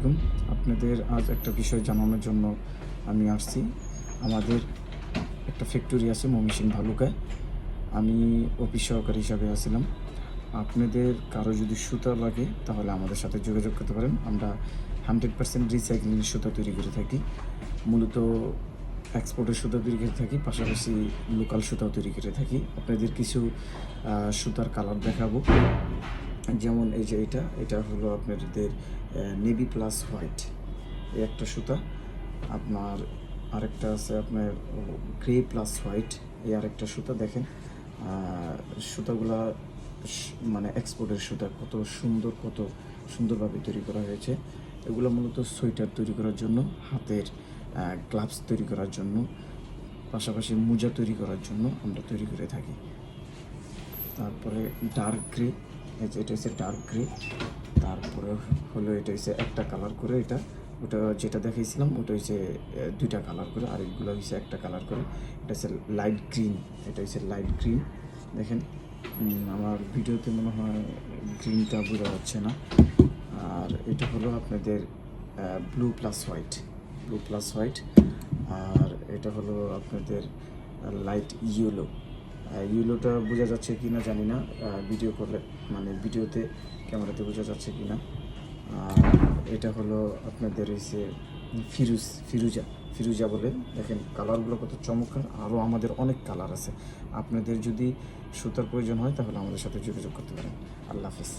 আলাইকুম। আপনাদের আজ একটা বিষয় জানানোর জন্য আমি আসছি। আমাদের একটা ফ্যাক্টরি আছে মমিসিং ভালুকায়। আমি অফিস সহকারী হিসাবে আসছিলাম আপনাদের কারও যদি সুতা লাগে, তাহলে আমাদের সাথে যোগাযোগ করতে পারেন। আমরা হান্ড্রেড পার্সেন্ট রিসাইক্লিং সুতা তৈরি করে থাকি। মূলত এক্সপোর্টের সুতা তৈরি করে থাকি, পাশাপাশি লোকাল সুতাও তৈরি করে থাকি। আপনাদের কিছু সুতার কালার দেখাবো। যেমন এই যে এটা এটা হলো আপনাদের নেভি প্লাস হোয়াইট এই একটা সুতা, আপনার আরেকটা আছে আপনার গ্রে প্লাস হোয়াইট এই আরেকটা সুতা দেখেন সুতাগুলা মানে এক্সপোর্টের সুতা, কত সুন্দর, কত সুন্দরভাবে তৈরি করা হয়েছে। এগুলো মূলত সোয়েটার তৈরি করার জন্য, হাতের গ্লাভস তৈরি করার জন্য, পাশাপাশি মোজা তৈরি করার জন্য আমরা তৈরি করে থাকি। তারপরে ডার্ক গ্রে এটা হচ্ছে ডার্ক গ্রে তারপরে হলো এটা হচ্ছে একটা কালার করে এটা। ওটা যেটা দেখাইছিলাম, ওটা হচ্ছে দুইটা কালার করে আর এগুলো হচ্ছে একটা কালার করে। এটা হচ্ছে লাইট গ্রিন এটা হচ্ছে লাইট গ্রিন দেখেন আমার ভিডিওতে মনে হয় গ্রিনটা বোঝা যাচ্ছে না। আর এটা হলো আপনাদের blue plus white blue plus white আর এটা হলো আপনাদের লাইট ইয়েলো ইয়েলোটা বোঝা যাচ্ছে কি না জানি না ভিডিও করলে মানে ভিডিওতে ক্যামেরাতে বোঝা যাচ্ছে কি না এটা হলো আপনাদের হচ্ছে ফিরুজ, ফিরুজা ফিরুজা বলে। দেখেন কালারগুলো কত চমৎকার আরও আমাদের অনেক কালার আছে। আপনাদের যদি সুতার প্রয়োজন হয়, তাহলে আমাদের সাথে যোগাযোগ করতে পারেন। আল্লাহ হাফিজ।